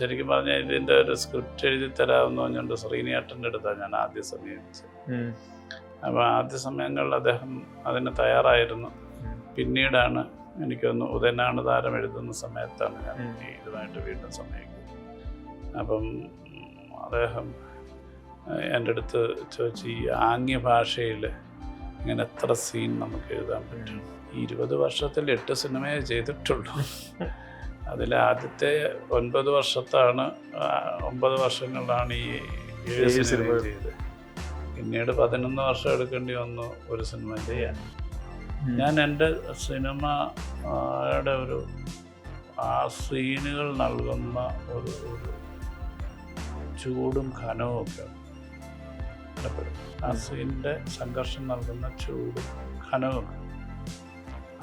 ശരിക്കും പറഞ്ഞാൽ ഇതിന്റെ ഒരു സ്ക്രിപ്റ്റ് എഴുതി തരാമെന്ന് പറഞ്ഞുകൊണ്ട് ശ്രീനിയേട്ടന്റെ അടുത്താണ് ഞാൻ ആദ്യ സമീപിച്ചത് അപ്പൊ അപ്പോൾ ആദ്യ സമയങ്ങളിൽ അദ്ദേഹം അതിന് തയ്യാറായിരുന്നു. പിന്നീടാണ് എനിക്കൊന്ന് ഉദയനാണ് താരം എഴുതുന്ന സമയത്താണ് ഞാൻ ഇതുമായിട്ട് വീണ്ടും സമയിക്കുന്നത്. അപ്പം അദ്ദേഹം എന്റെ അടുത്ത് ചോദിച്ചു ഈ ആംഗ്യ ഭാഷയിൽ ഇങ്ങനെ എത്ര സീൻ നമുക്ക് എഴുതാൻ പറ്റും? ഇരുപത് വർഷത്തിൽ എട്ട് സിനിമയെ ചെയ്തിട്ടുള്ളൂ. അതിൽ ആദ്യത്തെ ഒൻപത് വർഷത്താണ് ഒമ്പത് വർഷങ്ങളിലാണ് ഈ ഏഴ് സിനിമ. ചെയ്തത്. പിന്നീട് പതിനൊന്ന് വർഷം എടുക്കേണ്ടി വന്നു ഒരു സിനിമ ചെയ്യാൻ. ഞാൻ എന്റെ സിനിമയുടെ ഒരു ആ സീനുകൾ നൽകുന്ന ഒരു ഒരു ചൂടും ഘനവും ഒക്കെ ആ സീനിന്റെ സംഘർഷം നൽകുന്ന ചൂടും ഘനവും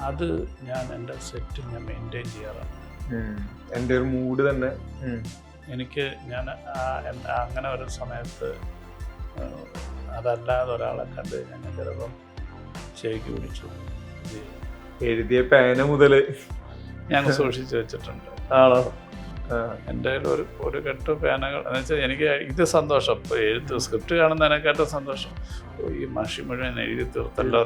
അത് ഞാൻ എന്റെ സെറ്റ് ഞാൻ മെയിന്റെയിൻ ചെയ്യാറാണ്. എന്റെ ഒരു മൂഡ് തന്നെ. എനിക്ക് ഞാൻ അങ്ങനെ ഒരു സമയത്ത് അതല്ലാതെ ഒരാളെ കണ്ട് കഴിഞ്ഞാൽ ഞാൻ ചിലപ്പം ശരിക്ക് പിടിച്ചു. എഴുതിയ പേന മുതൽ. ഞാൻ സൂക്ഷിച്ചു വെച്ചിട്ടുണ്ട്. ആണോ? എന്റെ കയ്യിൽ ഒരു ഒരു കെട്ട് പേനകൾ. എന്ന് വെച്ചാൽ എനിക്ക് ഇത് സന്തോഷം. ഇപ്പൊ എഴുത്ത് സ്ക്രിപ്റ്റ് കാണുന്നതിനെക്കാട്ടും സന്തോഷം. ഈ മഷി മുഴുവൻ എഴുതി തീർത്തല്ലോ.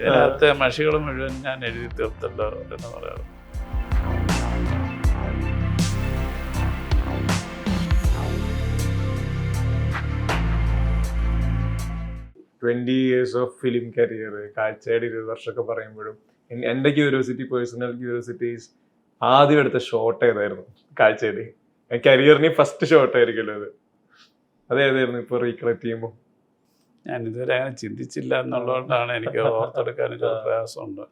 ഇതിനകത്തെ മഷികൾ മുഴുവൻ ഞാൻ എഴുതി തീർത്തല്ലോ എന്ന് പറയാറ് twenty years of film career കാഴ്ചയുടെ ഇരുപത് വർഷമൊക്കെ പറയുമ്പോഴും എൻ- എന്റെ ക്യൂരിയോസിറ്റി പേഴ്സണൽ ക്യൂരിയോസിറ്റീസ് ആദ്യം എടുത്ത ഷോട്ട് ഏതായിരുന്നു കാഴ്ചയുടെ? കരിയറിന് ഫസ്റ്റ് ഷോട്ട് ആയിരിക്കുമല്ലോ അത് അതേതായിരുന്നു ഇപ്പോൾ റീകളക്ട് ചെയ്യുമ്പോൾ ഞാൻ ഇതുവരെ അങ്ങനെ ചിന്തിച്ചില്ല എന്നുള്ളതുകൊണ്ടാണ് എനിക്ക് ഓർത്തെടുക്കാൻ ഒരു പ്രയാസമുണ്ട്.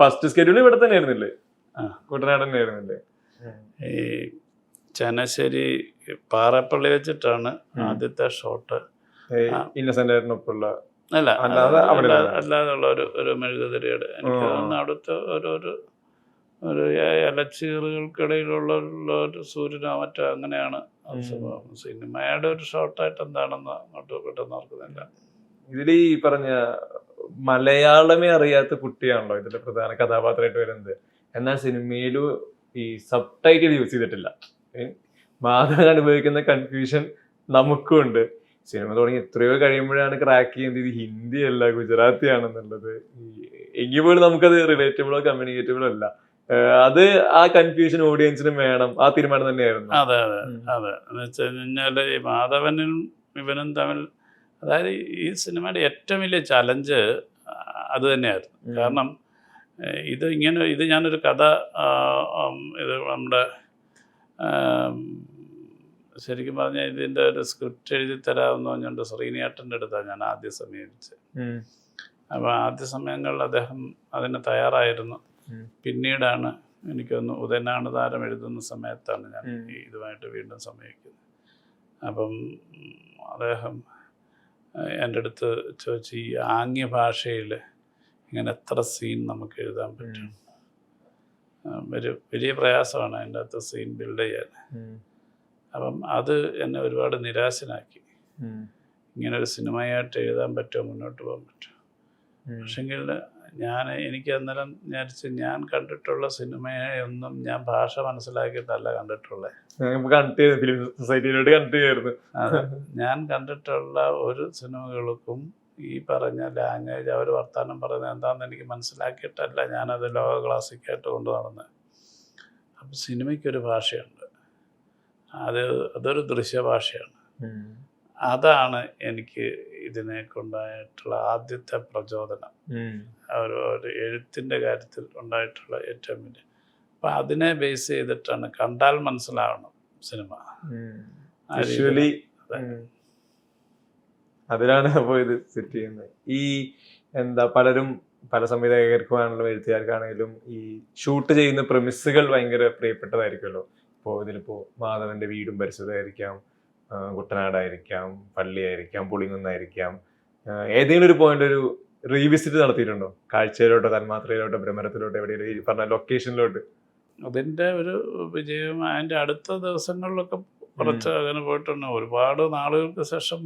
ഫസ്റ്റ് സ്കെഡ്യൂൾ ഇവിടെ തന്നെ ആയിരുന്നില്ലേ. കുട്ടനാട് തന്നെ ആയിരുന്നില്ലേ ഈ ചനശ്ശേരി പാറപ്പള്ളി വെച്ചിട്ടാണ് ആദ്യത്തെ ഷോട്ട് ആ. ഇന്നസെന്റ് അല്ല. അല്ലാതെയുള്ള ഒരു ഒരു മെഴുകുതിരിയുടെ. എനിക്ക് അടുത്ത തോന്നുന്നു അവിടുത്തെ ഒരു ഒരു ഒരു ഇലച്ചീറുകൾക്കിടയിലുള്ള ഒരു സൂര്യനോ മറ്റോ അങ്ങനെയാണ്. സിനിമയുടെ ഒരു ഷോർട്ടായിട്ട് എന്താണെന്ന് അങ്ങോട്ട് പെട്ടെന്ന് ഓർക്കുന്നില്ല. ഇതിൽ ഈ പറഞ്ഞ മലയാളമേ അറിയാത്ത കുട്ടിയാണല്ലോ ഇതിന്റെ പ്രധാന കഥാപാത്രമായിട്ട് വരുന്നത്. എന്നാൽ സിനിമയിലും ഈ സബ് ടൈറ്റിൽ യൂസ് ചെയ്തിട്ടില്ല. മാധവൻ അനുഭവിക്കുന്ന കൺഫ്യൂഷൻ നമുക്കും ഉണ്ട്. സിനിമ തുടങ്ങി എത്രയോ കഴിയുമ്പോഴാണ് ക്രാക്ക് ചെയ്യുന്നത്. ഇത് ഹിന്ദി അല്ല ഗുജറാത്തി ആണെന്നുള്ളത്. എങ്കിൽ പോലും നമുക്കത് റിലേറ്റബിളോ കമ്മ്യൂണിക്കേറ്റബിളോ അല്ല. അത് ആ കൺഫ്യൂഷൻ ഓഡിയൻസിനും വേണം. ആ തീരുമാനം തന്നെയായിരുന്നു. അതെ അതെ. അതെ. എന്ന് വെച്ച് കഴിഞ്ഞാൽ ഈ മാധവനും ഇവനും തമ്മിൽ അതായത് ഈ സിനിമയുടെ ഏറ്റവും വലിയ ചലഞ്ച് അത് തന്നെയായിരുന്നു. കാരണം ഇത് ഇങ്ങനെ ഇത് ഞാനൊരു കഥ ഇത് നമ്മുടെ ശരിക്കും പറഞ്ഞാൽ ഇതിന്റെ ഒരു സ്ക്രിപ്റ്റ് എഴുതി തരാമെന്ന് പറഞ്ഞുകൊണ്ട് ശ്രീനിയേട്ടന്റെ അടുത്താണ് ഞാൻ ആദ്യം സമീപിച്ചത്. അപ്പോൾ ആദ്യ സമയങ്ങളിൽ അദ്ദേഹം അതിന് തയ്യാറായിരുന്നു. പിന്നീടാണ് എനിക്കൊന്ന് ഉദയനാണ് താരം എഴുതുന്ന സമയത്താണ് ഞാൻ ഇതുമായിട്ട് വീണ്ടും സമീപിക്കുന്നത്. അപ്പം അദ്ദേഹം എന്റെ അടുത്ത് ചോദിച്ചു ഈ ആംഗ്യ ഭാഷയിൽ ഇങ്ങനെ എത്ര സീൻ നമുക്ക് എഴുതാൻ പറ്റും? ഒരു വലിയ പ്രയാസമാണ് അതിന്റെ അകത്ത് സീൻ ബിൽഡ് ചെയ്യാൻ. അപ്പം അത് എന്നെ ഒരുപാട് നിരാശനാക്കി. ഇങ്ങനെ ഒരു സിനിമയായിട്ട് എഴുതാൻ പറ്റുമോ മുന്നോട്ട് പോകാൻ പറ്റുമോ. പക്ഷെങ്കിൽ ഞാൻ എനിക്ക് അന്നേരം വിചാരിച്ച് ഞാൻ കണ്ടിട്ടുള്ള സിനിമയൊന്നും ഞാൻ ഭാഷ മനസ്സിലാക്കിയിട്ടല്ല കണ്ടിട്ടുള്ളത് ഞാൻ കണ്ടിട്ടുള്ള ഒരു സിനിമകൾക്കും ഈ പറഞ്ഞ ലാംഗ്വേജ് അവർ വർത്തമാനം പറയുന്നത് എന്താണെന്ന് എനിക്ക് മനസ്സിലാക്കിയിട്ടല്ല. ഞാനത് ലോക ക്ലാസിക്കായിട്ട് കൊണ്ടു നടന്നത് അപ്പം സിനിമയ്ക്കൊരു ഭാഷയുണ്ട്. അത് അതൊരു ദൃശ്യഭാഷയാണ് ഭാഷയാണ്. അതാണ് എനിക്ക് ഇതിനെ കൊണ്ടായിട്ടുള്ള ആദ്യത്തെ പ്രചോദനം. ഒരു ഒരു എഴുത്തിന്റെ കാര്യത്തിൽ ഉണ്ടായിട്ടുള്ള ഏറ്റവും വലിയ. അപ്പം അതിനെ ബേസ് ചെയ്തിട്ടാണ് കണ്ടാൽ മനസ്സിലാവണം സിനിമ. ഉം. ആ രീതിയിൽ. വിഷ്വലി അതെ. അതിലാണ് അപ്പോൾ ഇത് സെറ്റ് ചെയ്യുന്നത്. ഈ എന്താ പലരും പല സംവിധായകർക്കുമാണെങ്കിലും എഴുത്തുകാർക്കാണെങ്കിലും ഈ ഷൂട്ട് ചെയ്യുന്ന പ്രമിസുകൾ ഭയങ്കര പ്രിയപ്പെട്ടതായിരിക്കുമല്ലോ. ഇപ്പോൾ ഇതിലിപ്പോൾ മാധവന്റെ വീടും പരിസരമായിരിക്കാം കുട്ടനാടായിരിക്കാം പള്ളിയായിരിക്കാം പുളിങ്ങുന്നായിരിക്കാം ഏതെങ്കിലും ഒരു പോയിന്റ് ഒരു റീവിസിറ്റ് നടത്തിയിട്ടുണ്ടോ? കാഴ്ചയിലോട്ടോ തന്മാത്രയിലോട്ടോ ഭ്രമരത്തിലോട്ടോ എവിടെയെങ്കിലും പറഞ്ഞ ലൊക്കേഷനിലോട്ട് അതിന്റെ ഒരു വിജയം അതിന്റെ അടുത്ത ദിവസങ്ങളിലൊക്കെ കുറച്ച് അങ്ങനെ പോയിട്ടുണ്ട്. ഒരുപാട് നാളുകൾക്ക് ശേഷം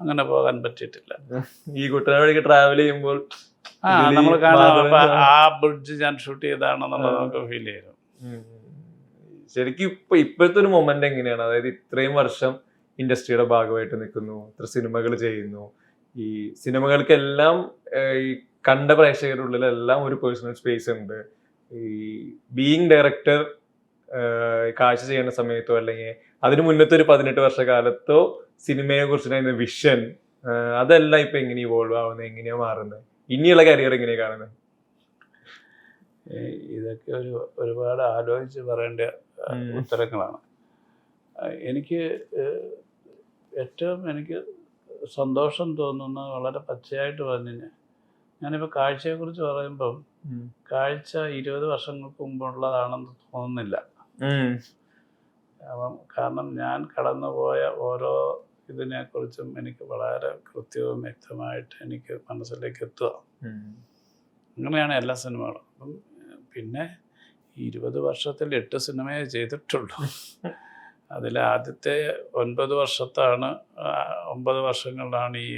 അങ്ങനെ പോകാൻ പറ്റിയിട്ടില്ല. ഈ കുട്ടനാടിക്ക് ട്രാവൽ ചെയ്യുമ്പോൾ ആ നമ്മൾ കാണാം ആ- ബ്രിഡ്ജ് ഞാൻ ഷൂട്ട് ചെയ്താണെന്നുള്ളത് നമുക്ക് ഫീൽ ചെയ്തു ശരിക്കും ഇപ്പൊ ഇപ്പോഴത്തെ ഒരു മൊമെന്റ് എങ്ങനെയാണ്? അതായത് ഇത്രയും വർഷം ഇൻഡസ്ട്രിയുടെ ഭാഗമായിട്ട് നിൽക്കുന്നു ഇത്ര സിനിമകൾ ചെയ്യുന്നു. ഈ സിനിമകൾക്കെല്ലാം ഈ കണ്ട പ്രേക്ഷകരുടെ ഉള്ളിൽ എല്ലാം ഒരു പേഴ്സണൽ സ്പേസ് ഉണ്ട്. ഈ ബീയിങ് ഡയറക്ടർ കാഴ്ച ചെയ്യുന്ന സമയത്തോ അല്ലെങ്കിൽ അതിന് മുന്നത്തെ ഒരു പതിനെട്ട് വർഷക്കാലത്തോ സിനിമയെ കുറിച്ചുണ്ടായിരുന്ന വിഷൻ അതെല്ലാം ഇപ്പൊ എങ്ങനെ ഇവോൾവ് ആവുന്നത് എങ്ങനെയാ മാറുന്നത് ഇനിയുള്ള കരിയർ എങ്ങനെയാ കാണുന്നത് ഇതൊക്കെ ഒരു ഒരുപാട് ആലോചിച്ച് പറയേണ്ട ഉത്തരങ്ങളാണ്. എനിക്ക് ഏറ്റവും എനിക്ക് സന്തോഷം തോന്നുന്ന വളരെ പച്ചയായിട്ട് പറഞ്ഞു ഞാനിപ്പോൾ കാഴ്ചയെക്കുറിച്ച് പറയുമ്പം കാഴ്ച ഇരുപത് വർഷങ്ങൾക്ക് മുമ്പുള്ളതാണെന്ന് തോന്നുന്നില്ല. അപ്പം കാരണം ഞാൻ കടന്നുപോയ ഓരോ ഇതിനെക്കുറിച്ചും എനിക്ക് വളരെ കൃത്യവും വ്യക്തമായിട്ട് എനിക്ക് മനസ്സിലേക്ക് എത്തുക. അങ്ങനെയാണ് എല്ലാ സിനിമകളും. അപ്പം പിന്നെ ഇരുപത് വർഷത്തിൽ എട്ട് സിനിമയെ ചെയ്തിട്ടുള്ളൂ. അതിൽ ആദ്യത്തെ ഒൻപത് വർഷത്താണ് ഒമ്പത് വർഷങ്ങളിലാണ് ഈ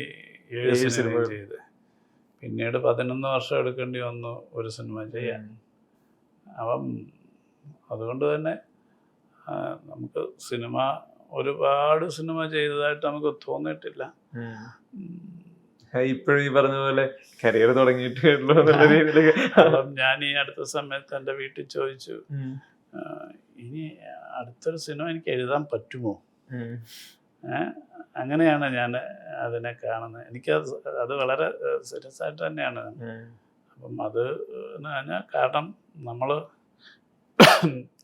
ഏഴ് സിനിമ ചെയ്ത് ചെയ്തത്. പിന്നീട് പതിനൊന്ന് വർഷം എടുക്കേണ്ടി വന്നു ഒരു സിനിമ ചെയ്യാൻ. അപ്പം അതുകൊണ്ട് തന്നെ നമുക്ക് സിനിമ ഒരുപാട് സിനിമ ചെയ്തതായിട്ട് നമുക്ക് തോന്നിയിട്ടില്ല. ഇപ്പോഴും ഈ പറഞ്ഞ പോലെ കരിയർ തുടങ്ങിയിട്ടേ ഉള്ളൂ എന്നുള്ള രീതിയിലൊക്കെ. ഞാൻ ഈ അടുത്ത സമയത്ത് എന്റെ വീട്ടിൽ ചോദിച്ചു ഇനി അടുത്തൊരു സിനിമ എനിക്ക് എഴുതാൻ പറ്റുമോ? അങ്ങനെയാണ് ഞാൻ അതിനെ കാണുന്നത്. എനിക്ക് അത് വളരെ സീരിയസ് ആയിട്ട് തന്നെയാണ്. അപ്പം അത് എന്ന് പറഞ്ഞാൽ കാരണം നമ്മൾ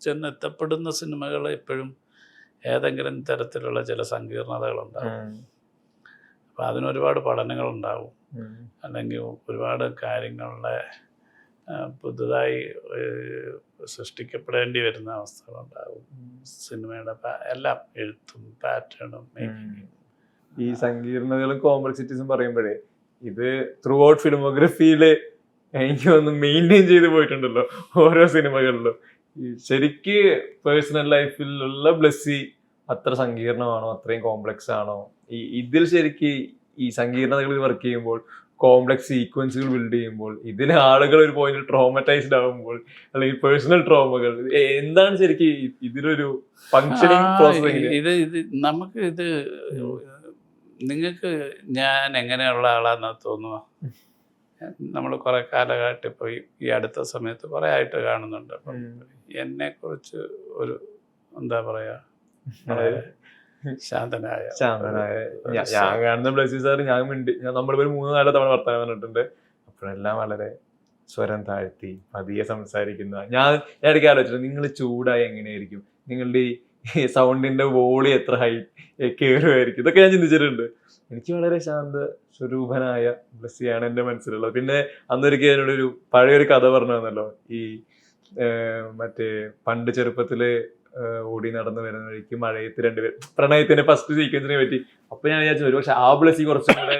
ചെന്നെത്തപ്പെടുന്ന സിനിമകൾ എപ്പോഴും ഏതെങ്കിലും തരത്തിലുള്ള ചില സങ്കീർണതകളുണ്ടാകും അപ്പം അതിനൊരുപാട് പഠനങ്ങളുണ്ടാവും. അല്ലെങ്കിൽ ഒരുപാട് കാര്യങ്ങളുടെ പുതുതായി സൃഷ്ടിക്കപ്പെടേണ്ടി വരുന്ന അവസ്ഥകളുണ്ടാവും. സിനിമയുടെ എല്ലാം എഴുത്തും പാറ്റേണും മേക്കിങ്ങും. ഈ സങ്കീർണതകളും കോംപ്ലക്സിറ്റീസും പറയുമ്പോഴേ ഇത് ത്രൂ ഔട്ട് ഫിലിമോഗ്രഫിയിൽ എനിക്ക് ഒന്ന് മെയിന്റെയിൻ ചെയ്ത് പോയിട്ടുണ്ടല്ലോ ഓരോ സിനിമകളിലും. ശരിക്ക് പേഴ്സണൽ ലൈഫിലുള്ള ബ്ലെസ്സി അത്ര സങ്കീർണമാണോ? അത്രയും കോംപ്ലക്സ് ആണോ? ഈ ഇതിൽ ശരിക്ക് ഈ സങ്കീർണതകളിൽ വർക്ക് ചെയ്യുമ്പോൾ കോംപ്ലക്സ് സീക്വൻസുകൾ ബിൽഡ് ചെയ്യുമ്പോൾ ഇതിൽ ആളുകൾ ഒരു പോയിന്റിൽ ട്രോമറ്റൈസ്ഡ് ആകുമ്പോൾ അല്ലെങ്കിൽ പേഴ്സണൽ ട്രോമകൾ എന്താണ് ശരിക്ക് ഇതിനൊരു ഇതിലൊരു ഫങ്ഷനിങ് പ്രോസസ് ഇത് ഇത് നമുക്ക് ഇത് നിങ്ങൾക്ക് ഞാൻ എങ്ങനെയുള്ള ആളാന്ന് തോന്നുക നമ്മൾ കുറെ കാലമായിട്ട് ഇപ്പോൾ ഈ- ഈ അടുത്ത സമയത്ത് കുറെ ആയിട്ട് കാണുന്നുണ്ട്. അപ്പം എന്നെക്കുറിച്ച് ഒരു എന്താ പറയാ വളരെ ശാന്തനായ ശാന്തനായ ഞാൻ കാണുന്ന ബ്ലസി സാർ ഞാൻ മിണ്ടി ഞാൻ നമ്മളിപ്പോൾ മൂന്ന് നാല് തവണ വർത്തമാനം പറഞ്ഞിട്ടുണ്ട്. അപ്പോഴെല്ലാം വളരെ സ്വരം താഴ്ത്തി പതിയെ സംസാരിക്കുന്ന ഞാൻ ഞാൻ ഇടയ്ക്ക് ആലോചിച്ചു നിങ്ങൾ ചൂടായി എങ്ങനെയായിരിക്കും? നിങ്ങളുടെ ഈ സൗണ്ടിന്റെ വോളി എത്ര ഹൈ കയറുമായിരിക്കും ഇതൊക്കെ ഞാൻ ചിന്തിച്ചിട്ടുണ്ട്. എനിക്ക് വളരെ ശാന്ത സ്വരൂപനായ ബ്ലസ്സിയാണ് എന്റെ മനസ്സിലുള്ളത്. പിന്നെ അന്നൊരിക്കൽ എന്നോടൊരു പഴയൊരു കഥ പറഞ്ഞു തന്നല്ലോ ഈ മറ്റേ പണ്ട് ചെറുപ്പത്തിൽ ഓടി നടന്നു വരുന്ന വഴിക്ക് മഴയത്ത് രണ്ടുപേർ പ്രണയത്തിന്റെ ഫസ്റ്റ് സീക്വൻസിനെ പറ്റി. അപ്പൊ ഞാൻ വിചാരിച്ചു ഒരു പക്ഷെ ആ ബ്ലസ്സി കുറച്ചും കൂടെ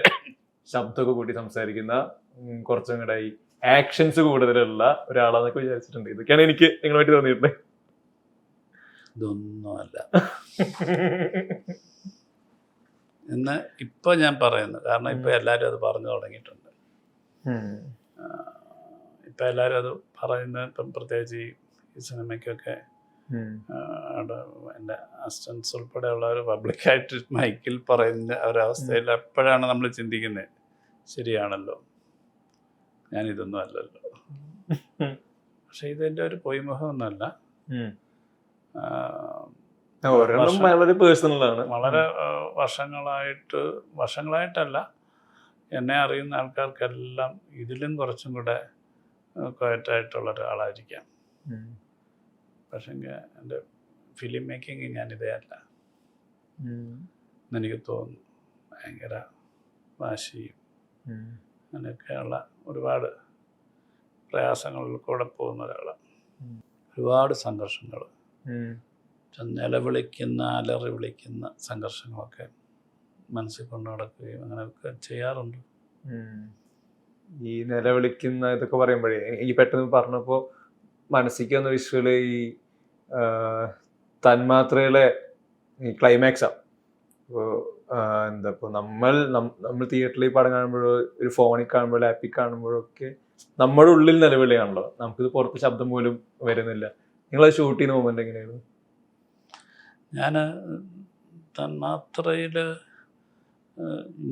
ശബ്ദമൊക്കെ കൂട്ടി സംസാരിക്കുന്ന കുറച്ചും കൂടെ ഈ ആക്ഷൻസ് കൂടുതലുള്ള ഒരാളാന്നൊക്കെ വിചാരിച്ചിട്ടുണ്ട്. ഇതൊക്കെയാണ് എനിക്ക് നിങ്ങളുമായിട്ട് തോന്നിയിട്ടുള്ളത് ഇതൊന്നുമല്ല എന്ന് ഇപ്പൊ ഞാൻ പറയുന്നു. കാരണം ഇപ്പൊ എല്ലാരും അത് പറഞ്ഞു തുടങ്ങിയിട്ടുണ്ട്. ഇപ്പൊ എല്ലാരും അത് പറയുന്നത് ഇപ്പം പ്രത്യേകിച്ച് ഈ സിനിമയ്ക്കൊക്കെ എന്റെ അസിസ്റ്റൻസ് ഉൾപ്പെടെയുള്ളവർ പബ്ലിക്കായിട്ട് മൈക്കിൽ പറയുന്ന ഒരവസ്ഥയിൽ എപ്പോഴാണ് നമ്മൾ ചിന്തിക്കുന്നത്? ശരിയാണല്ലോ. ഞാൻ ഞാനിതൊന്നും അല്ലല്ലോ. പക്ഷെ ഇതെന്റെ ഒരു പൊയ്മുഖമൊന്നുമല്ല. വളരെ പേഴ്സണലാണ് വളരെ വർഷങ്ങളായിട്ട് വർഷങ്ങളായിട്ടല്ല. എന്നെ അറിയുന്ന ആൾക്കാർക്കെല്ലാം ഇതിലും കുറച്ചും കൂടെ ക്വയറ്റായിട്ടുള്ള ഒരാളായിരിക്കാം. പക്ഷെങ്കിൽ എന്റെ ഫിലിം മേക്കിംഗ് ഞാനിതേ അല്ല എനിക്ക് എന്നെനിക്ക് തോന്നുന്നു ഭയങ്കര വാശിയും. അങ്ങനെയൊക്കെയുള്ള ഒരുപാട് പ്രയാസങ്ങളിൽ കൂടെ പോകുന്ന ഒരാളാണ് ഒരുപാട് സംഘർഷങ്ങൾ. നിലവിളിക്കുന്ന അലറി വിളിക്കുന്ന സംഘർഷങ്ങളൊക്കെ മനസ്സിൽ കൊണ്ടു നടക്കുകയും അങ്ങനെയൊക്കെ ചെയ്യാറുണ്ട്. ഈ നിലവിളിക്കുന്ന ഇതൊക്കെ പറയുമ്പോഴേ എനിക്ക് പെട്ടെന്ന് പറഞ്ഞപ്പോ മനസ്സിക്ക് വന്ന വിഷ്വൽ ഈ തന്മാത്രയിലെ ഈ ക്ലൈമാക്സാ എന്താ ഇപ്പൊ നമ്മൾ നമ്മൾ തിയേറ്ററിൽ ഈ പടം കാണുമ്പോഴോ ഒരു ഫോണിൽ കാണുമ്പോഴോ ആപ്പിൽ കാണുമ്പോഴോ ഒക്കെ നമ്മുടെ ഉള്ളിൽ നിലവിളിയാണല്ലോ. നമുക്കിത് പുറത്ത് ശബ്ദം പോലും വരുന്നില്ല. നിങ്ങളത് ഷൂട്ട് ചെയ്യുന്ന മൊമെന്റ് എങ്ങനെയായിരുന്നു? ഞാൻ തന്മാത്രയിൽ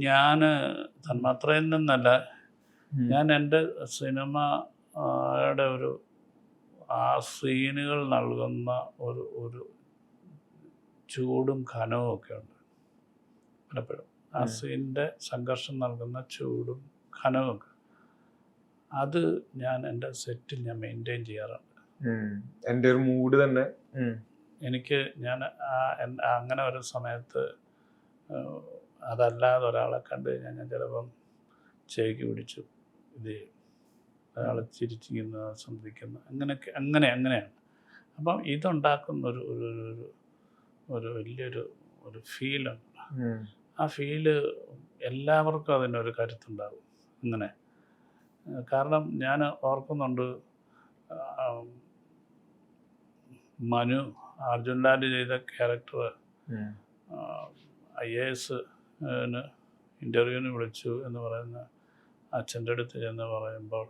ഞാൻ തന്മാത്രയിൽ നിന്നല്ല ഞാൻ എന്റെ സിനിമയുടെ ഒരു ആ സീനുകൾ നൽകുന്ന ഒരു ഒരു ചൂടും ഘനവും ഒക്കെ ഉണ്ട്. പലപ്പോഴും. ആ. സീനിന്റെ സംഘർഷം നൽകുന്ന ചൂടും ഘനവും ഒക്കെ. അത് ഞാൻ എന്റെ സെറ്റിൽ ഞാൻ മെയിന്റെയിൻ ചെയ്യാറുണ്ട്. എന്റെ ഒരു മൂഡ് തന്നെ. എനിക്ക് ഞാൻ അങ്ങനെ ഒരു സമയത്ത് അതല്ലാതെ ഒരാളെ കണ്ടു കഴിഞ്ഞാൽ ഞാൻ ചിലപ്പം ചേക്ക് പിടിച്ചു. ഇത് ചെയ്യും ഒരാൾ ചിരിച്ചിരിക്കുന്ന ശ്രദ്ധിക്കുന്ന അങ്ങനെയൊക്കെ അങ്ങനെ അങ്ങനെയാണ് അപ്പം ഇതുണ്ടാക്കുന്ന ഒരു ഒരു ഒരു- വലിയൊരു ഒരു ഫീലുണ്ട്. ആ ഫീൽ എല്ലാവർക്കും അതിനൊരു കരുത്തുണ്ടാകും അങ്ങനെ കാരണം ഞാൻ ഓർക്കുന്നുണ്ട് മനു അർജുൻ ലാൽ ചെയ്ത ക്യാരക്ടർ. ഐ എ എസ് ഇന്റർവ്യൂവിന് വിളിച്ചു എന്ന് പറയുന്ന അച്ഛന്റെ അടുത്ത് ചെന്ന് പറയുമ്പോൾ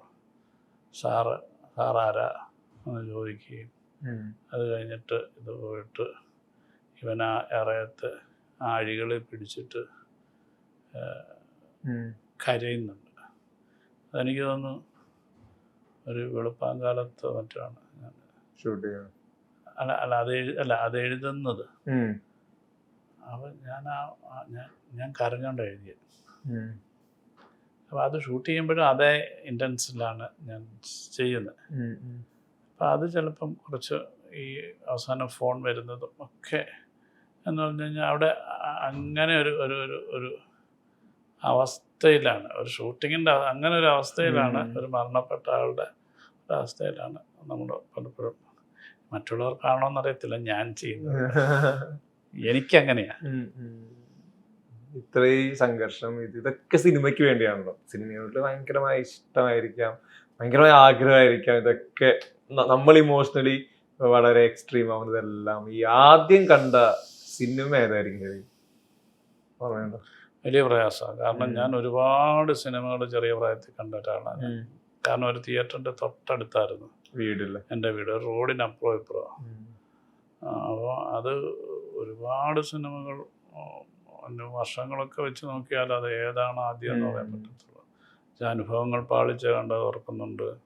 സാറ് സാറാരാ? എന്ന് ചോദിക്കുകയും. അത് കഴിഞ്ഞിട്ട് ഇത് പോയിട്ട് ഇവൻ ആ ഇറയത്ത് ആഴികളെ പിടിച്ചിട്ട്. കരയുന്നുണ്ട്. അതെനിക്ക് തോന്നുന്നു ഒരു വെളുപ്പാങ്കാലത്ത് മറ്റാണ് ഞാൻ. അല്ല അല്ല അത് അല്ല അത് എഴുതുന്നത്. അപ്പൊ ഞാൻ ആ ഞാൻ ഞാൻ കരഞ്ഞോണ്ട് എഴുതിയത്. അപ്പോൾ അത് ഷൂട്ട് ചെയ്യുമ്പോഴും അതേ ഇന്റൻസിലാണ് ഞാൻ ചെയ്യുന്നത്. അപ്പോൾ അത് ചിലപ്പം കുറച്ച് ഈ അവസാനം ഫോൺ വരുന്നതും ഒക്കെ എന്ന് പറഞ്ഞു കഴിഞ്ഞാൽ അവിടെ അങ്ങനെ ഒരു ഒരു ഒരു ഒരു അവസ്ഥയിലാണ്. ഒരു ഷൂട്ടിങ്ങിന്റെ അങ്ങനെ ഒരു അവസ്ഥയിലാണ് ഒരു മരണപ്പെട്ട ആളുടെ ഒരു അവസ്ഥയിലാണ് നമ്മൾ പലപ്പോഴും മറ്റുള്ളവർ കാണുമെന്നറിയത്തില്ല ഞാൻ ചെയ്യുന്നത്. എനിക്കങ്ങനെയാണ്. ഇത്രയും സംഘർഷം ഇത് ഇതൊക്കെ സിനിമയ്ക്ക് വേണ്ടിയാണല്ലോ. സിനിമയോട് ഭയങ്കരമായ ഇഷ്ടമായിരിക്കാം ഭയങ്കരമായ ആഗ്രഹമായിരിക്കാം. ഇതൊക്കെ നമ്മൾ ഇമോഷണലി വളരെ എക്സ്ട്രീം ആവുന്നതെല്ലാം ഈ ആദ്യം കണ്ട സിനിമ ഏതായിരിക്കും വലിയ പ്രയാസമാണ്. കാരണം ഞാൻ ഒരുപാട് സിനിമകൾ ചെറിയ പ്രായത്തിൽ കണ്ട ഒരാളാണ് കാരണം ഒരു തിയേറ്ററിന്റെ തൊട്ടടുത്തായിരുന്നു. വീടില്ല? എന്റെ വീട് റോഡിന് അപ്പുറം ഇപ്പുറം. അപ്പോൾ അത് ഒരുപാട് സിനിമകൾ വർഷങ്ങളൊക്കെ വെച്ച് നോക്കിയാൽ അത് ഏതാണ് ആദ്യം എന്ന് പറയാൻ. പറ്റത്തുള്ളൂ. അനുഭവങ്ങൾ പാളിച്ച കണ്ടത് ഓർക്കുന്നുണ്ട്.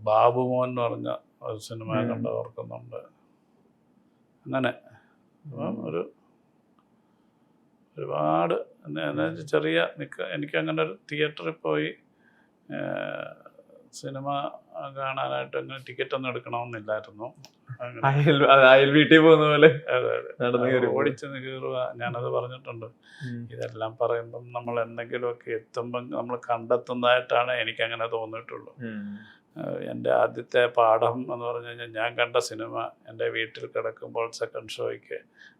ബാബുമോൻ എന്ന് പറഞ്ഞ ഒരു സിനിമ. കണ്ടത് ഓർക്കുന്നുണ്ട്. അങ്ങനെ. ഒരു ഒരുപാട് ചെറിയ നിക്ക എനിക്ക് അങ്ങനെ ഒരു തിയേറ്ററിൽ പോയി സിനിമ കാണാനായിട്ട് അങ്ങനെ ടിക്കറ്റ് ഒന്നും എടുക്കണമെന്നില്ലായിരുന്നു. അങ്ങനെ അയൽ വീട്ടിൽ പോകുന്ന പോലെ. ഓടിച്ചെന്ന് കയറുക ഞാനത് പറഞ്ഞിട്ടുണ്ട്. ഇതെല്ലാം പറയുമ്പം നമ്മൾ എന്തെങ്കിലുമൊക്കെ എത്തുമ്പം നമ്മൾ കണ്ടെത്തുന്നതായിട്ടാണ് എനിക്കങ്ങനെ തോന്നിയിട്ടുള്ളൂ. ഉം. ഏഹ് എന്റെ ആദ്യത്തെ പാഠം എന്ന് പറഞ്ഞു കഴിഞ്ഞാൽ ഞാൻ കണ്ട സിനിമ എന്റെ വീട്ടിൽ കിടക്കുമ്പോൾ സെക്കൻഡ് ഷോയ്ക്ക്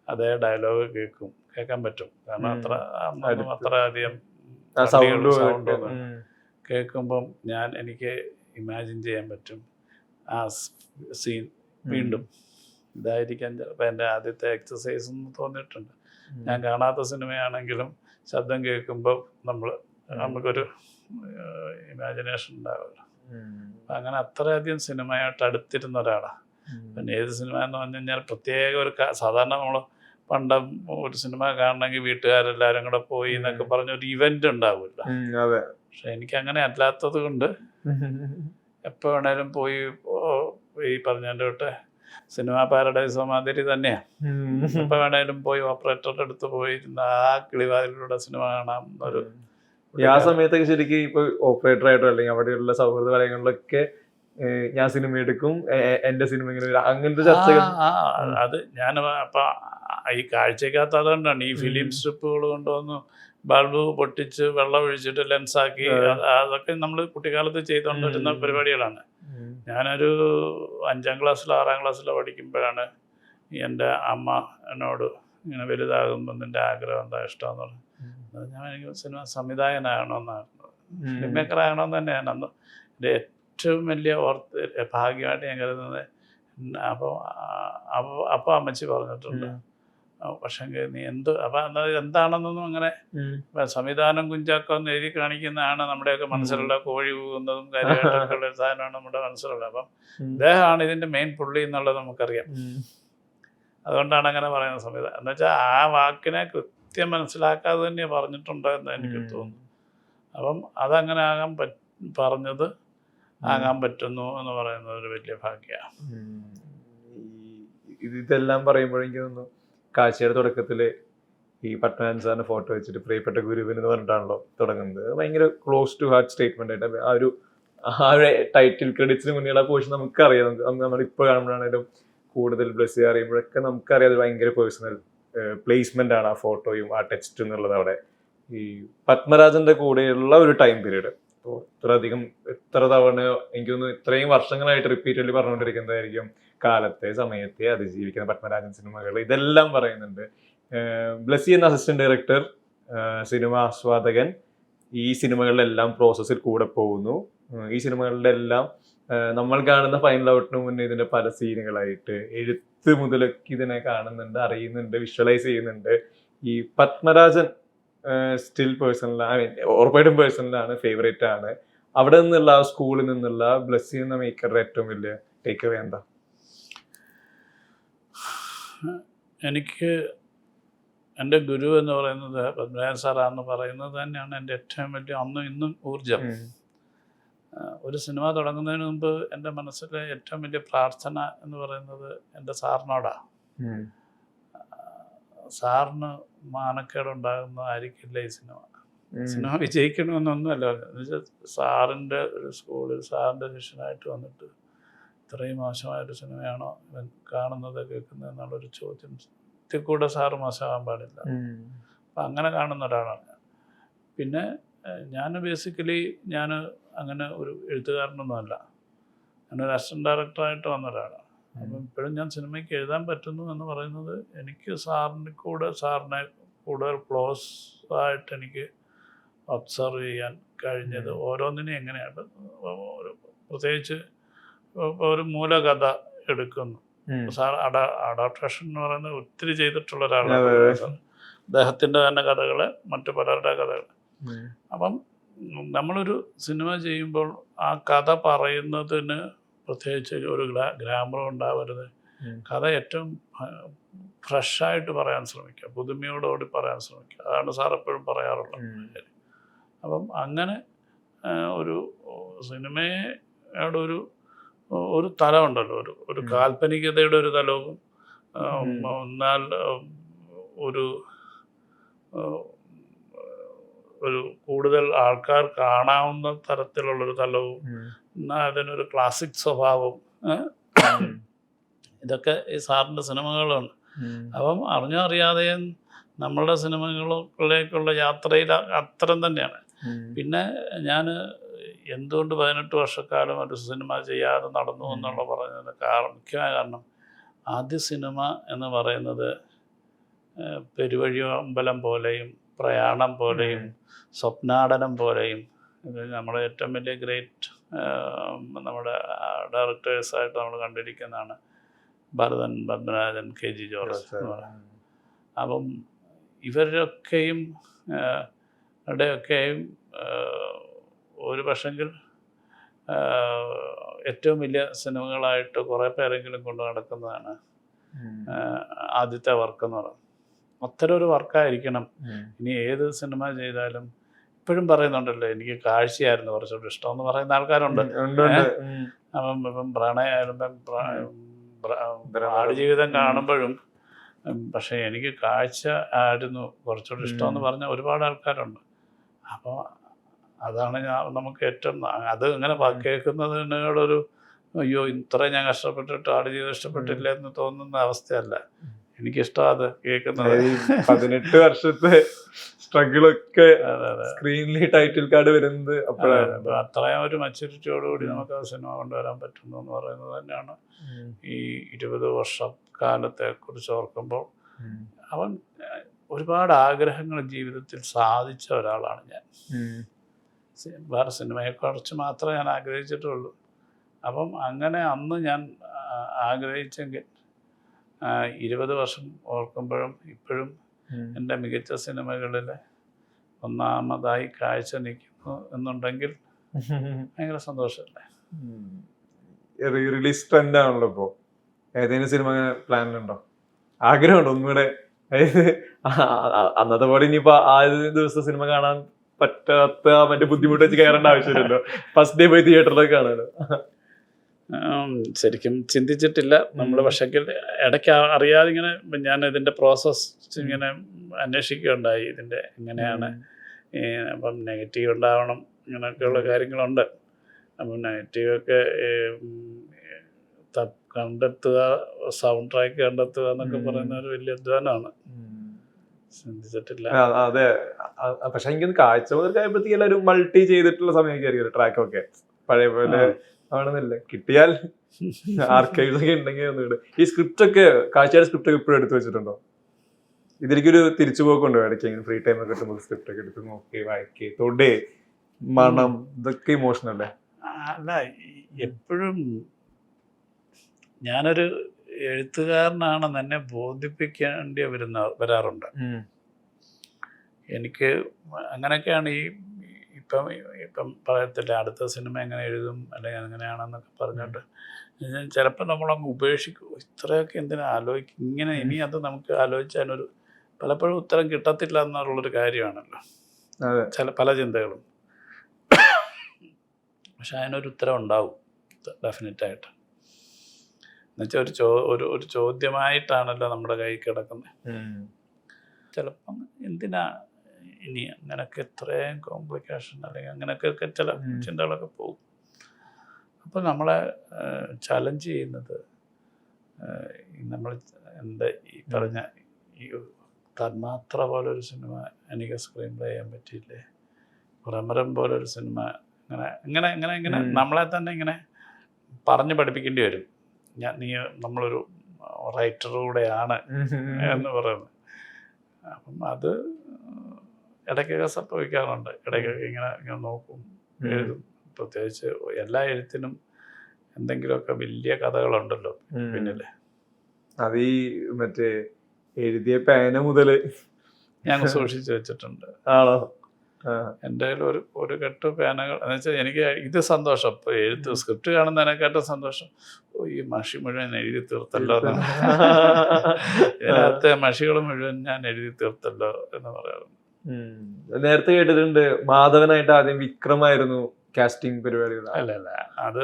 അതേ ഡയലോഗ് കേൾക്കും കേൾക്കാൻ പറ്റും. കാരണം അത്ര അത്ര അധികം സൗണ്ട് കേൾക്കുമ്പം ഞാൻ എനിക്ക് ഇമാജിൻ ചെയ്യാൻ പറ്റും. ആ സീൻ വീണ്ടും ഇതായിരിക്കാൻ ചിലപ്പോൾ എന്റെ ആദ്യത്തെ എക്സസൈസ് എന്ന് തോന്നിയിട്ടുണ്ട്. ഞാൻ കാണാത്ത സിനിമയാണെങ്കിലും ശബ്ദം കേൾക്കുമ്പോൾ നമ്മൾ നമുക്കൊരു ഇമാജിനേഷൻ ഉണ്ടാവുമല്ലോ. അപ്പം അങ്ങനെ അത്രയധികം സിനിമയായിട്ട് അടുത്തിരുന്ന ഒരാളാണ് പിന്നെ ഏത് സിനിമ എന്ന് പറഞ്ഞു കഴിഞ്ഞാൽ പ്രത്യേക ഒരു സാധാരണ നമ്മൾ പണ്ട് ഒരു സിനിമ കാണണമെങ്കിൽ വീട്ടുകാരെല്ലാരും കൂടെ പോയി എന്നൊക്കെ പറഞ്ഞ ഒരു ഇവന്റ് ഉണ്ടാവില്ല അതെ. പക്ഷെ എനിക്ക് അങ്ങനെ അല്ലാത്തത് കൊണ്ട് എപ്പോ വേണേലും പോയി ഈ പറഞ്ഞതിന്റെ തൊട്ട് സിനിമ പാരഡൈസ് മാതിരി തന്നെയാണ് എപ്പോ വേണേലും പോയി ഓപ്പറേറ്ററുടെ അടുത്ത് പോയിരുന്ന ആ കിളിവാതിലൂടെ സിനിമ കാണാം ഒരു ആ സമയത്തൊക്കെ ശരിക്കും ഇപ്പൊ ഓപ്പറേറ്റർ ആയിട്ടോ അല്ലെങ്കിൽ അവിടെയുള്ള സൗഹൃദ വലയങ്ങളിലൊക്കെ ഏഹ് ഞാൻ സിനിമ എടുക്കും. എന്റെ സിനിമ ഇങ്ങനെ അങ്ങനത്തെ ചർച്ചകൾ. അത് ഞാൻ അപ്പൊ ഈ കാഴ്ചക്കകത്ത് അതുകൊണ്ടാണ് ഈ ഫിലിം. സ്ട്രിപ്പുകൾ കൊണ്ടുവന്ന് ബൾബ് പൊട്ടിച്ച് വെള്ളം ഒഴിച്ചിട്ട് ലെൻസാക്കി അതെ. അതൊക്കെ നമ്മൾ കുട്ടിക്കാലത്ത് ചെയ്തുകൊണ്ടിരുന്ന. പരിപാടികളാണ്. ഞാനൊരു അഞ്ചാം ക്ലാസ്സിലോ ആറാം ക്ലാസ്സിലോ പഠിക്കുമ്പോഴാണ് എന്റെ അമ്മ എന്നോട് ഇങ്ങനെ വലുതാകുമ്പോൾ നിന്റെ ആഗ്രഹം എന്താ ഇഷ്ടമെന്ന് പറഞ്ഞു ഞാൻ എനിക്ക് സിനിമ സംവിധായകനാകണമെന്നായിരുന്നു. ഫിലിം മേക്കർ ആകണമെന്ന് തന്നെയാണ്. അന്ന് എന്റെ ഏറ്റവും വലിയ ഓർത്ത് ഭാഗ്യമായിട്ട് ഞാൻ കരുതുന്നത് അപ്പോൾ അപ്പോൾ അപ്പോൾ അമ്മച്ചി പറഞ്ഞിട്ടുണ്ട്. പക്ഷേ നീ എന്ത് അപ്പം അത് എന്താണെന്നൊന്നും അങ്ങനെ സംവിധാനം കുഞ്ചാക്കം എന്ന് എഴുതി കാണിക്കുന്നതാണ് നമ്മുടെയൊക്കെ മനസ്സിലുള്ള കോഴി പോകുന്നതും കാര്യമായിട്ടൊക്കെ ഉള്ള സാധനമാണ് നമ്മുടെ മനസ്സിലുള്ളത്. അപ്പം ഇദ്ദേഹമാണ് ഇതിന്റെ മെയിൻ പുള്ളി എന്നുള്ളത് നമുക്കറിയാം. അതുകൊണ്ടാണ് അങ്ങനെ പറയുന്ന സംവിധാനം. എന്ന് വെച്ചാൽ ആ വാക്കിനെ കൃത്യം മനസ്സിലാക്കാതെ തന്നെ പറഞ്ഞിട്ടുണ്ട് എന്ന് എനിക്ക് തോന്നുന്നു. അപ്പം അതങ്ങനെ ആകാൻ പറ്റ പറഞ്ഞത് ആകാൻ പറ്റുന്നു എന്ന് പറയുന്നത് ഒരു വലിയ ഭാഗ്യമാണ്. ഇതെല്ലാം പറയുമ്പോഴേ എനിക്ക് തോന്നുന്നു കാഴ്ചയുടെ തുടക്കത്തിൽ ഈ പത്മനാഭൻ സാറിന്റെ ഫോട്ടോ വെച്ചിട്ട് പ്രിയപ്പെട്ട ഗുരുവിൻ എന്ന് പറഞ്ഞിട്ടാണല്ലോ തുടങ്ങുന്നത്. ഭയങ്കര ക്ലോസ് ടു ഹാർട്ട് സ്റ്റേറ്റ്മെന്റ് ആയിട്ട്. ആ ഒരു ആ ഒരു ടൈറ്റിൽ ക്രെഡിറ്റ്സിന് മുന്നേ പോഷൻ നമുക്കറിയാം. നമുക്ക് നമ്മൾ ഇപ്പോൾ കാണുമ്പോഴാണെങ്കിലും കൂടുതൽ ബ്ലസ് അറിയുമ്പോഴൊക്കെ നമുക്കറിയാം അത് ഭയങ്കര പേഴ്സണൽ പ്ലേസ്മെന്റ് ആണ് ആ ഫോട്ടോയും ആ ടെക്സ്റ്റ് എന്നുള്ളത് അവിടെ ഈ പത്മരാജന്റെ കൂടെയുള്ള ഒരു ടൈം പീരീഡ് അപ്പോൾ ഇത്രയധികം എത്ര തവണ എനിക്ക് തോന്നുന്നു ഇത്രയും വർഷങ്ങളായിട്ട് റിപ്പീറ്റഡ്ലി പറഞ്ഞുകൊണ്ടിരിക്കുന്നതായിരിക്കും കാലത്തെ സമയത്തെ അതിജീവിക്കുന്ന പത്മരാജൻ സിനിമകൾ. ഇതെല്ലാം പറയുന്നുണ്ട്. ബ്ലസ്സി എന്ന അസിസ്റ്റന്റ് ഡയറക്ടർ സിനിമ ആസ്വാദകൻ ഈ സിനിമകളിലെല്ലാം പ്രോസസ്സിൽ കൂടെ പോകുന്നു. ഈ സിനിമകളുടെ എല്ലാം നമ്മൾ കാണുന്ന ഫൈനൽ ഔട്ടിന് മുന്നേ ഇതിന്റെ പല സീനുകളായിട്ട് എഴുത്ത് മുതലൊക്കെ ഇതിനെ കാണുന്നുണ്ട് അറിയുന്നുണ്ട് വിഷ്വലൈസ് ചെയ്യുന്നുണ്ട്. ഈ Padmarajan still personal I mean ഉറപ്പായിട്ടും പേഴ്സണലാണ് ഫേവറേറ്റ് ആണ്. അവിടെ നിന്നുള്ള ആ സ്കൂളിൽ നിന്നുള്ള ബ്ലസ് ചെയ്യുന്ന മേക്കറുടെ ഏറ്റവും വലിയ ടേക്ക് അവേ എന്താ? എനിക്ക് എന്റെ ഗുരു എന്ന് പറയുന്നത് പത്മനാഭൻ സാറാന്ന് പറയുന്നത് തന്നെയാണ് എന്റെ ഏറ്റവും വലിയ അന്നും ഇന്നും ഊർജം ഒരു സിനിമ തുടങ്ങുന്നതിന് മുമ്പ് എന്റെ മനസ്സിലെ ഏറ്റവും വലിയ പ്രാർത്ഥന എന്ന് പറയുന്നത് എന്റെ സാറിനോടാണ് സാറിന് മാനക്കേടുണ്ടാകുന്നതായിരിക്കില്ല ഈ സിനിമ? സിനിമ വിജയിക്കണമെന്നൊന്നുമല്ല. പറഞ്ഞത്. എന്ന് വെച്ചാൽ സാറിന്റെ ഒരു സ്കൂളിൽ സാറിന്റെ ശിഷ്യനായിട്ട് വന്നിട്ട് ഇത്രയും മോശമായൊരു സിനിമയാണോ കാണുന്നത് കേൾക്കുന്നത് എന്നുള്ളൊരു ചോദ്യം കൂടെ സാറ് മോശമാകാൻ പാടില്ല. അപ്പം അങ്ങനെ കാണുന്ന ഒരാളാണ് ഞാൻ. പിന്നെ ഞാൻ ബേസിക്കലി ഞാൻ അങ്ങനെ ഒരു എഴുത്തുകാരനൊന്നുമല്ല. ഞാനൊരു അസിസ്റ്റന്റ് ഡയറക്ടറായിട്ട് വന്ന ഒരാളാണ്. അപ്പം ഇപ്പോഴും ഞാൻ സിനിമയ്ക്ക് എഴുതാൻ പറ്റുന്നു എന്ന് പറയുന്നത് എനിക്ക് സാറിന് കൂടെ സാറിനെ കൂടുതൽ ക്ലോസ് ആയിട്ട് എനിക്ക് ഒബ്സർവ് ചെയ്യാൻ കഴിഞ്ഞത്. ഓരോന്നിനും എങ്ങനെയാണ് പ്രത്യേകിച്ച് ഒരു മൂലകഥ എടുക്കുന്നു. സാർ അഡ അഡാപ്റ്റേഷൻ എന്ന് പറയുന്നത് ഒത്തിരി ചെയ്തിട്ടുള്ള ഒരാളാണ്. അദ്ദേഹത്തിന്റെ തന്നെ കഥകൾ മറ്റു പലരുടെ കഥകൾ അപ്പം നമ്മളൊരു സിനിമ ചെയ്യുമ്പോൾ ആ കഥ പറയുന്നതിന് പ്രത്യേകിച്ച് ഒരു ഗ്രാമറും ഉണ്ടാവരുത്. കഥ ഏറ്റവും ഫ്രഷായിട്ട് പറയാൻ ശ്രമിക്കുക. പുതുമയോടുകൂടി പറയാൻ ശ്രമിക്കുക. അതാണ് സാർ എപ്പോഴും പറയാറുള്ളത് അപ്പം അങ്ങനെ ഒരു സിനിമയുടെ ഒരു ഒരു തലമുണ്ടല്ലോ. ഒരു ഒരു. കാൽപ്പനികതയുടെ ഒരു തലവും എന്നാൽ ഒരു ഒരു കൂടുതൽ ആൾക്കാർ കാണാവുന്ന തരത്തിലുള്ളൊരു തലവും അതിനൊരു ക്ലാസിക് സ്വഭാവം ഇതൊക്കെ ഈ സാറിന്റെ സിനിമകളാണ് അപ്പം അറിഞ്ഞോ അറിയാതെയും നമ്മളുടെ സിനിമകളിലേക്കുള്ള യാത്രയിൽ അത്തരം തന്നെയാണ്. പിന്നെ ഞാൻ എന്തുകൊണ്ട് പതിനെട്ട് വർഷക്കാലം ഒരു സിനിമ ചെയ്യാതെ നടന്നു എന്നുള്ള പറഞ്ഞതിന് കാരണം മുഖ്യമായ കാരണം ആദ്യ സിനിമ എന്ന് പറയുന്നത് ഏഹ്, പെരുവഴി അമ്പലം പോലെയും പ്രയാണം പോലെയും സ്വപ്നാടനം പോലെയും ഇത് നമ്മുടെ ഏറ്റവും വലിയ ഗ്രേറ്റ് നമ്മുടെ ഡയറക്ടേഴ്സായിട്ട് നമ്മൾ കണ്ടിരിക്കുന്നതാണ് ഭരതൻ പത്മരാജൻ കെ ജി ജോർജ് എന്ന് പറയുന്നത്. അപ്പം ഇവരൊക്കെയും ഇടയൊക്കെയും ഒരു പക്ഷെങ്കിൽ ഏറ്റവും വലിയ സിനിമകളായിട്ട് കുറേ പേരെങ്കിലും കൊണ്ട് നടക്കുന്നതാണ് ആദ്യത്തെ വർക്ക് എന്ന് പറയുന്നത്. അത്തരം ഒരു വർക്കായിരിക്കണം. ഇനി ഏത് സിനിമ ചെയ്താലും ഇപ്പോഴും പറയുന്നുണ്ടല്ലോ എനിക്ക് കാഴ്ചയായിരുന്നു കുറച്ചുകൂടി ഇഷ്ടം എന്ന് പറയുന്ന ആൾക്കാരുണ്ട്. അപ്പം ഇപ്പം പ്രണയമായാലും ഇപ്പം ജീവിതം പ്ര- ആടുജീവിതം കാണുമ്പോഴും പക്ഷെ എനിക്ക് കാഴ്ച ആയിരുന്നു കുറച്ചുകൂടി ഇഷ്ടം എന്ന് പറഞ്ഞ ഒരുപാട് ആൾക്കാരുണ്ട്. അപ്പോൾ അതാണ് ഞാൻ നമുക്ക് ഏറ്റവും അത് ഇങ്ങനെ കേൾക്കുന്നതിനോടൊരു അയ്യോ ഇത്രയും ഞാൻ കഷ്ടപ്പെട്ടിട്ട് ആടുജീവിതം ഇഷ്ടപ്പെട്ടില്ല എന്ന് തോന്നുന്ന അവസ്ഥയല്ല. എനിക്കിഷ്ടം അത് കേൾക്കുന്നത്. പതിനെട്ട് വർഷത്തെ സ്ട്രഗിളൊക്കെ സ്ക്രീനിൽ ടൈറ്റിൽ കാർഡ് വരുന്നത് അപ്പോഴാണ്. അപ്പൊ അത്രയും ഒരു മെച്ചൂരിറ്റിയോടുകൂടി നമുക്ക് ആ സിനിമ കൊണ്ടുവരാൻ പറ്റുന്നു എന്ന് പറയുന്നത് തന്നെയാണ്. ഈ ഇരുപത് വർഷക്കാലത്തെ കുറിച്ച് ഓർക്കുമ്പോൾ അവൻ ഒരുപാട് ആഗ്രഹങ്ങൾ ജീവിതത്തിൽ സാധിച്ച ഒരാളാണ് ഞാൻ. വേറെ സിനിമയെ സിനിമയെക്കുറിച്ച് മാത്രമേ ഞാൻ ആഗ്രഹിച്ചിട്ടുള്ളൂ. അപ്പം അങ്ങനെ അന്ന് ഞാൻ ആഗ്രഹിച്ചെങ്കിൽ ഇരുപത് വർഷം ഓർക്കുമ്പോഴും ഇപ്പോഴും എന്റെ മികച്ച സിനിമകളിൽ ഒന്നാമതായി കാഴ്ച നിൽക്കുന്നു എന്നുണ്ടെങ്കിൽ ഭയങ്കര സന്തോഷമല്ലേ? റിലീസ് ട്രെൻഡ് ആണല്ലോ ഇപ്പോൾ ഏതെങ്കിലും സിനിമ പ്ലാനിലുണ്ടോ? ആഗ്രഹമുണ്ടോ ഒന്നുകൂടെ? അന്നത്തെ പോലെ ഇനിയിപ്പോ ആ ദിവസം സിനിമ കാണാൻ പറ്റാത്ത മറ്റേ ബുദ്ധിമുട്ട് വെച്ച് കയറേണ്ട ആവശ്യമില്ലല്ലോ. ഫസ്റ്റ് ഡേ പോയി തിയേറ്ററിലൊക്കെ കാണാലോ. ശരിക്കും ചിന്തിച്ചിട്ടില്ല. നമ്മൾ പക്ഷേ ഇടയ്ക്ക് അറിയാതെ ഇങ്ങനെ ഞാൻ ഇതിന്റെ പ്രോസസ്സ് ഇങ്ങനെ അന്വേഷിക്കുകയുണ്ടായി. ഇതിന്റെ എങ്ങനെയാണ് ഈ അപ്പം നെഗറ്റീവ് ഉണ്ടാവണം ഇങ്ങനെയൊക്കെയുള്ള കാര്യങ്ങളുണ്ട്. അപ്പം നെഗറ്റീവൊക്കെ കണ്ടെത്തുക സൗണ്ട് ട്രാക്ക് കണ്ടെത്തുക എന്നൊക്കെ. പറയുന്ന ഒരു വലിയ അധ്വാനമാണ്. ചിന്തിച്ചിട്ടില്ല. അതെ. പക്ഷെ എനിക്ക് കാഴ്ച മുതൽ കഴിയുമ്പോഴത്തേക്കും എല്ലാവരും മൾട്ടി ചെയ്തിട്ടുള്ള സമയമൊക്കെ ആയിരിക്കും ട്രാക്കൊക്കെ പഴയ പോലെ ആണെന്നില്ല? കിട്ടിയാൽ ആർക്കൈവ്സ് ഒക്കെ ഉണ്ടെങ്കിൽ ഒന്നുകൂടെ ഈ സ്ക്രിപ്റ്റ് ഒക്കെ കാഴ്ചയുടെ സ്ക്രിപ്റ്റ് ഒക്കെ ഇപ്പോഴും എടുത്തു വെച്ചിട്ടുണ്ടോ? ഇതിലേക്കൊരു തിരിച്ചുപോക്കുണ്ടോ ഇടയ്ക്ക് ഇങ്ങനെ ഫ്രീ ടൈം ഒക്കെ കിട്ടുമ്പോൾ സ്ക്രിപ്റ്റ് ഒക്കെ എടുത്ത് നോക്കി വായിക്കി തൊടേ മണം ഇതൊക്കെ ഇമോഷൻ അല്ലേ? അല്ല എപ്പോഴും ഞാനൊരു എഴുത്തുകാരനാണെന്ന് എന്നെ ബോധിപ്പിക്കേണ്ടി വരുന്ന വരാറുണ്ട്. എനിക്ക് അങ്ങനെയൊക്കെയാണ് ഈ ഇപ്പം ഇപ്പം പറയത്തില്ല അടുത്ത സിനിമ എങ്ങനെ എഴുതും അല്ലെങ്കിൽ അങ്ങനെയാണെന്നൊക്കെ പറഞ്ഞിട്ട്. ചിലപ്പോൾ നമ്മളങ്ങ് ഉപേക്ഷിക്കും. ഇത്രയൊക്കെ എന്തിനാ ആലോചിക്കും? ഇങ്ങനെ ഇനി അത് നമുക്ക് ആലോചിച്ചതിനൊരു പലപ്പോഴും ഉത്തരം കിട്ടത്തില്ല എന്നുള്ളൊരു കാര്യമാണല്ലോ. ചില പല ചിന്തകളും. പക്ഷെ അതിനൊരു ഉത്തരം ഉണ്ടാവും. ഡെഫിനറ്റായിട്ട്. എന്നുവെച്ചാൽ ഒരു ചോ ഒരു ഒരു ചോദ്യമായിട്ടാണല്ലോ നമ്മുടെ കൈ കിടക്കുന്നത്. ചിലപ്പം എന്തിനാ ഇനി അങ്ങനെയൊക്കെ ഇത്രയും കോംപ്ലിക്കേഷൻ അല്ലെങ്കിൽ അങ്ങനെയൊക്കെ ചില. ചിന്തകളൊക്കെ പോകും. അപ്പോൾ നമ്മളെ ചലഞ്ച് ചെയ്യുന്നത് നമ്മൾ എന്റെ ഈ പറഞ്ഞ ഈ തന്മാത്ര പോലൊരു സിനിമ എനിക്ക് സ്ക്രീൻ പ്ലേ ചെയ്യാൻ പറ്റിയില്ലേ? ഭ്രമരം പോലൊരു സിനിമ അങ്ങനെ ഇങ്ങനെ ഇങ്ങനെ ഇങ്ങനെ നമ്മളെ തന്നെ ഇങ്ങനെ പറഞ്ഞു പഠിപ്പിക്കേണ്ടി വരും. ഞാൻ നീ നമ്മളൊരു റൈറ്ററുകൂടെയാണ് എന്ന് പറയുന്നത്. അപ്പം അത് ഇടയ്ക്കൊക്കെ സംഭവിക്കാറുണ്ട്. ഇടയ്ക്കൊക്കെ ഇങ്ങനെ ഇങ്ങനെ നോക്കും എഴുതും. പ്രത്യേകിച്ച് എല്ലാ എഴുത്തിനും എന്തെങ്കിലുമൊക്കെ വലിയ കഥകളുണ്ടല്ലോ പിന്നിൽ. അത് ഈ മറ്റേ എഴുതിയ പേന മുതൽ ഞാൻ സൂക്ഷിച്ചു വെച്ചിട്ടുണ്ട്. ആണോ. എന്റെ കയ്യിൽ ഒരു ഒരു കെട്ട് പേനകൾ എന്ന് വെച്ചാൽ എനിക്ക് ഇത് സന്തോഷം. ഇപ്പോൾ എഴുത്ത് സ്ക്രിപ്റ്റ് കാണുന്നതിനെക്കാട്ടും സന്തോഷം. ഓ ഈ മഷി മുഴുവൻ എഴുതി തീർത്തല്ലോ എന്നാണ്. ഇതിനകത്തെ മഷികൾ മുഴുവൻ ഞാൻ എഴുതി തീർത്തല്ലോ എന്ന് പറയാറുണ്ട്. നേരത്തെ കേട്ടിട്ടുണ്ട് മാധവനായിട്ട് ആദ്യം വിക്രമായിരുന്നു കാസ്റ്റിംഗ് പരിപാടികൾ. അല്ല അല്ല അത്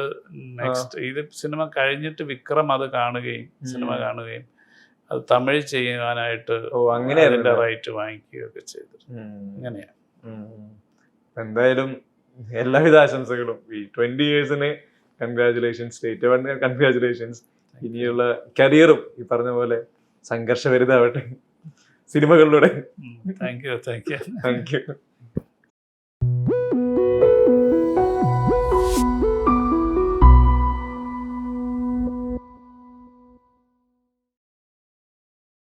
നെക്സ്റ്റ് ഇത് സിനിമ കഴിഞ്ഞിട്ട് വിക്രം അത് കാണുകയും സിനിമ. കാണുകയും അത് തമിഴ് ചെയ്യാനായിട്ട് ഓ അങ്ങനെ അതിന്റെ റൈറ്റ് വാങ്ങിക്കുകയൊക്കെ ചെയ്തു അങ്ങനെയാണ് അങ്ങനെയാ. എന്തായാലും എല്ലാവിധ ആശംസകളും. ഈ ട്വന്റി ഇയേഴ്സിന് കൺഗ്രാചുലേഷൻസ് സ്റ്റേറ്റ് കൺഗ്രാചുലേഷൻസ് ഇനിയുള്ള കരിയറും ഈ പറഞ്ഞ പോലെ സംഘർഷഭരിതാവട്ടെ സിനിമകളിലൂടെ. Thank you thank you thank you